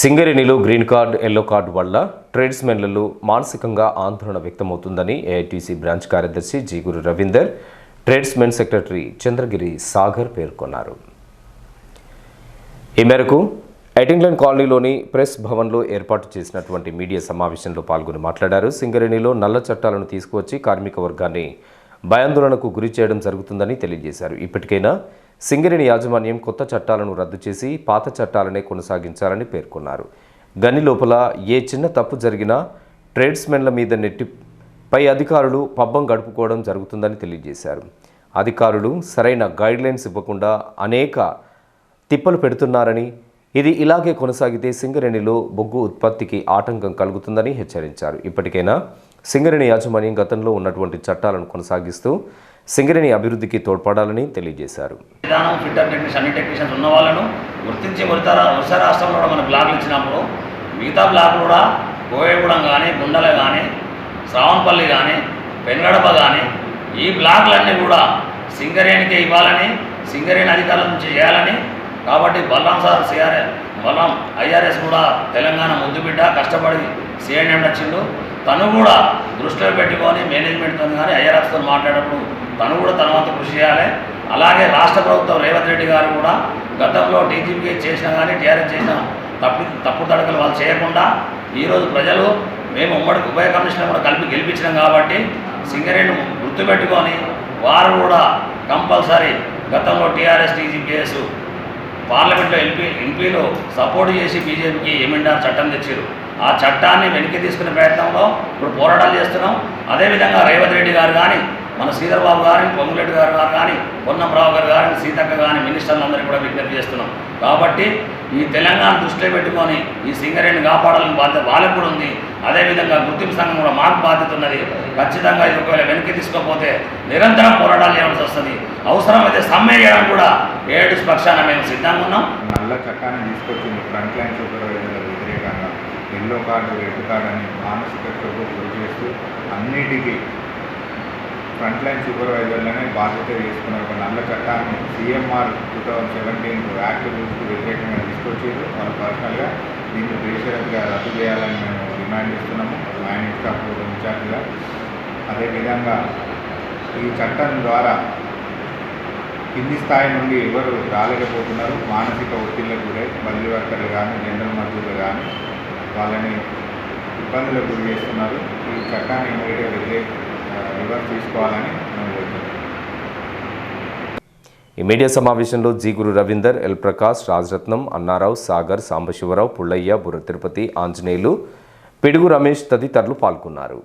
సింగరేణిలో green card yellow card వల్ల ట్రేడ్స్మెన్లలో మానసికంగా ఆందోళన వ్యక్తమవుతుందని ఏఐటీసీ బ్రాంచ్ కార్యదర్శి జీగురు రవీందర్ ట్రేడ్స్మెన్ సెక్రటరీ చంద్రగిరి సాగర్ పేర్కొన్నారు. ఈ మేరకు ఎటింగ్లన్ కాలనీలోని ప్రెస్ భవన్లో ఏర్పాటు చేసినటువంటి మీడియా సమావేశంలో పాల్గొని మాట్లాడారు. సింగరేణిలో నల్ల చట్టాలను తీసుకువచ్చి కార్మిక వర్గాన్ని భయాందోళనకు గురి చేయడం జరుగుతుందని తెలియజేశారు. ఇప్పటికైనా సింగరేణి యాజమాన్యం కొత్త చట్టాలను రద్దు చేసి పాత చట్టాలనే కొనసాగించాలని పేర్కొన్నారు. గని లోపల ఏ చిన్న తప్పు జరిగినా ట్రేడ్స్మెన్ల మీద నెట్టి పై అధికారులు పబ్బం గడుపుకోవడం జరుగుతుందని తెలియజేశారు. అధికారులు సరైన గైడ్లైన్స్ ఇవ్వకుండా అనేక తిప్పలు పెడుతున్నారని ఇది ఇలాగే కొనసాగితే సింగరేణిలో బొగ్గు ఉత్పత్తికి ఆటంకం కలుగుతుందని హెచ్చరించారు. ఇప్పటికైనా సింగరేణి యాజమాన్యం గతంలో ఉన్నటువంటి చట్టాలను కొనసాగిస్తూ సింగరేణి అభివృద్ధికి తోడ్పడాలని తెలియజేశారు. విధానం ఫిట్టర్ టెక్నీషియన్ అన్ని టెక్నీషియన్స్ ఉన్న వాళ్ళను గుర్తించి ఉత్తర ఉత్తర రాష్ట్రంలో కూడా మన బ్లాక్లు ఇచ్చినప్పుడు మిగతా బ్లాక్లు కూడా కోయగూడెం కానీ గుండెల కానీ శ్రావణపల్లి కానీ పెనుగడప కానీ ఈ బ్లాక్లన్నీ కూడా సింగరేణికి ఇవ్వాలని సింగరేణి అధికారుల నుంచి చేయాలని కాబట్టి Balram sir CR Balram IRS కూడా తెలంగాణ ముద్దుబిడ్డ కష్టపడి సిఎండి వచ్చిండు. తను కూడా దృష్టిలో పెట్టుకొని మేనేజ్మెంట్తో కానీ ఐఆర్ఎస్తో మాట్లాడేటప్పుడు తను కూడా తన వంతు కృషి చేయాలి. అలాగే రాష్ట్ర ప్రభుత్వం రేవంత్ రెడ్డి గారు కూడా గతంలో డీజీపీ చేసినా కానీ టీఆర్ఎస్ చేసిన తప్పు తప్పు తడకలు వాళ్ళు చేయకుండా ఈరోజు ప్రజలు మేము ఉమ్మడి ఉభయ కమిషన్ కూడా కలిపి గెలిపించినాం కాబట్టి సింగరేణి గుర్తుపెట్టుకొని వారు కూడా కంపల్సరీ గతంలో టీఆర్ఎస్ టీజీపీఎస్ పార్లమెంట్లో ఎంపీ ఎంపీలు సపోర్ట్ చేసి బీజేపీకి ఎమ్మెల్యేర్ చట్టం తెచ్చారు ఆ చట్టాన్ని వెనక్కి తీసుకునే ప్రయత్నంలో ఇప్పుడు పోరాటాలు చేస్తున్నాం. అదేవిధంగా రేవంత్ రెడ్డి గారు కానీ మన శ్రీధర్బాబు గారిని పొంగులెడ్డి గారు గారు కానీ పొన్నంరావు గారు కానీ సీతక్క కానీ మినిస్టర్లందరికీ కూడా విజ్ఞప్తి చేస్తున్నాం. కాబట్టి ఈ తెలంగాణ దృష్టిలో పెట్టుకొని ఈ సింగరేణిని కాపాడాలని బాధ్యత వాళ్ళకు కూడా ఉంది. అదేవిధంగా గుర్తింపు సంఘం కూడా మాకు బాధ్యత ఉన్నది. ఖచ్చితంగా ఇది ఒకవేళ వెనక్కి తీసుకోకపోతే నిరంతరం పోరాటాలు చేయాల్సి వస్తుంది. అవసరమైతే సమ్మె చేయడం కూడా ఏడు పక్షాన మేము సిద్ధంగా ఉన్నాం. నల్ల చట్టాన్ని తీసుకొచ్చింది ఫ్రంట్ లైన్ సూపర్వైజర్ల వ్యతిరేకంగా. ఎల్లో కార్డు రెడ్ కార్డు అని మానసిక గురి చేస్తూ అన్నిటికీ ఫ్రంట్ లైన్ సూపర్వైజర్లనే బాధ్యత తీసుకున్నారు. ఒక నల్ల చట్టాన్ని CMR two thousand seventeen act రూల్స్కి వ్యతిరేకంగా తీసుకొచ్చారు. వాళ్ళు పర్సనల్గా దీన్ని బేషరత్గా రద్దు చేయాలని మేము డిమాండ్ చేస్తున్నాము. మైనింగ్ స్టాఫ్ ఇన్ఛార్జ్గా. అదేవిధంగా ఈ చట్టం ద్వారా కింది స్థాయి నుండి ఎవరు రాలేకపోతున్నారు? మానసిక ఒత్తిళ్ళకు గురై బదిలీ వర్కర్లు కానీ జనరల్ మజూర్లు కానీ వాళ్ళని ఇబ్బందులకు గురి చేస్తున్నారు. ఈ చట్టాన్ని ఇమీడియట్గా వ్యతిరేక రివర్స్ తీసుకోవాలని మేము కోరుతున్నాం ఈ మీడియా సమావేశంలో జీగురు రవీందర్ ఎల్ ప్రకాష్ రాజరత్నం అన్నారావు సాగర్ సాంబశివరావు పుల్లయ్య బుర్ర తిరుపతి ఆంజనేయులు పిడుగు రమేష్ తదితరులు పాల్గొన్నారు.